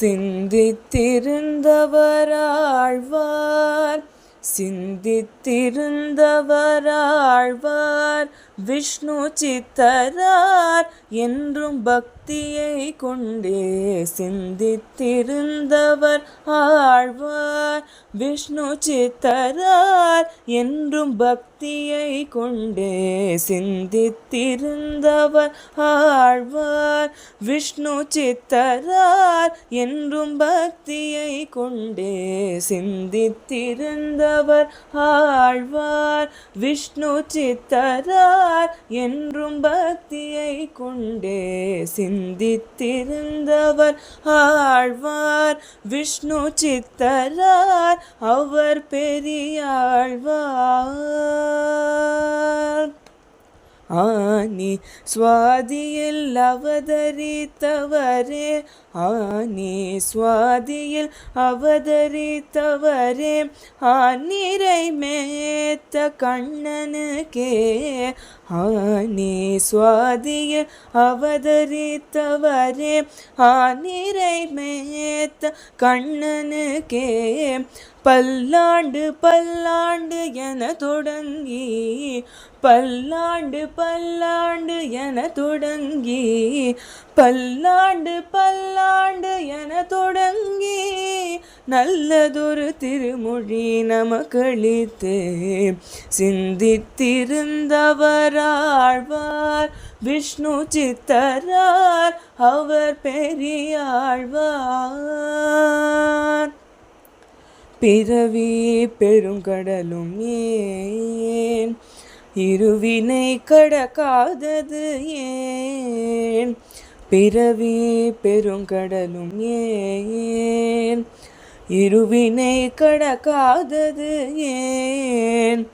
சிந்தித்திருந்தவராழ்வார். சிந்தித்திருந்தவராழ்வார். விஷ்ணு சித்தரார். என்றும் பக்தியை கொண்டே சிந்தித்திருந்தவர் ஆழ்வார். விஷ்ணு சித்தரார் என்றும் பக்தியை கொண்டே சிந்தித்திருந்தவர் ஆழ்வார். விஷ்ணு சித்தரார் என்றும் பக்தியை கொண்டே சிந்தித்திருந்தவர் ஆழ்வார். விஷ்ணு சித்தரார் என்றும் பக்தியை கொண்டே கொண்டே சிந்தித்திருந்தவர் ஆழ்வார். விஷ்ணு சித்தரார் அவர் பெரியாழ்வார். ஆனி சுவாதியில் அவதரித்தவரே ஆனி சுவாதியில் அவதரித்தவரே ஆனிரை மேத்த கண்ணனுக்கே ஆனே சுவாதிய அவதரித்தவரே ஆனிரை மேத்த கண்ணனுக்கே பல்லாண்டு பல்லாண்டு என தொடங்கி பல்லாண்டு பல்லாண்டு என தொடங்கி பல்லாண்டு பல்லாண்டு என தொடங்கி. நல்லதொரு திருமொழி நமக்களித்து சிந்தித்திருந்தவராழ்வார். விஷ்ணு சித்தரார் அவர் பெரியாழ்வார். பிறவி பெருங்கடலும் ஏன்? இருவினை கடக்காதது ஏன்? பிறவி பெருங்கடலும் ஏன்? இருவினை கடக்காதது ஏன்?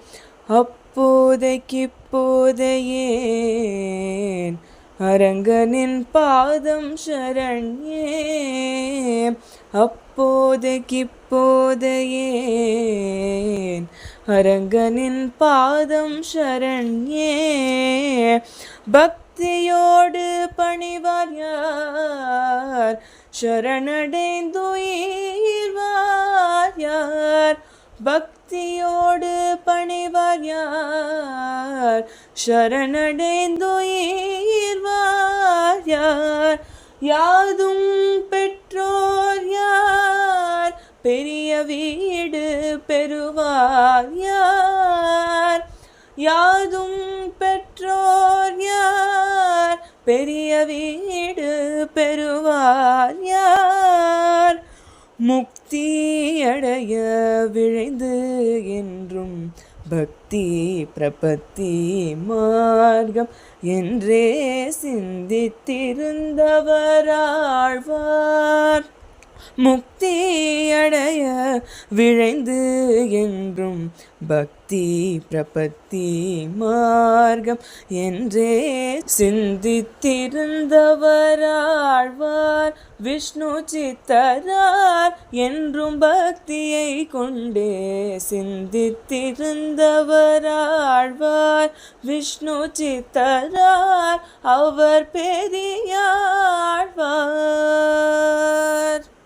அப்போதைக்கிப்போதையேன். அரங்கனின் பாதம் சரண்யே அப்போதைக்கிப்போதையேன். அரங்கனின் பாதம் சரண்யே பக்தியோடு பணிவார் யார்? சரணடைந்துயிர்வார் யார் பக்தியோடு பணிவார் யார் சரணடைந்துயிர்வார் யார் யாதும் பெற்றோர் யார்? பெரிய வீடு பெறுவார் யார் யாதும் பெற்றோர் யார்? பெரிய வீடு பெறுவார் யார் முக் தீயடைய விழைந்து என்றும் பக்தி பிரபத்தி மார்க்கம் என்றே சிந்தித்திருந்தவராழ்வார். முக்தி அடைய விழைந்து என்றும் பக்தி பிரபத்தி மார்க்கம் என்றே சிந்தித்திருந்தவராழ்வார். விஷ்ணு சித்தரார் என்றும் பக்தியை கொண்டே சிந்தித்திருந்தவராழ்வார். விஷ்ணு சித்தரார் அவர் பெரியாழ்வார்.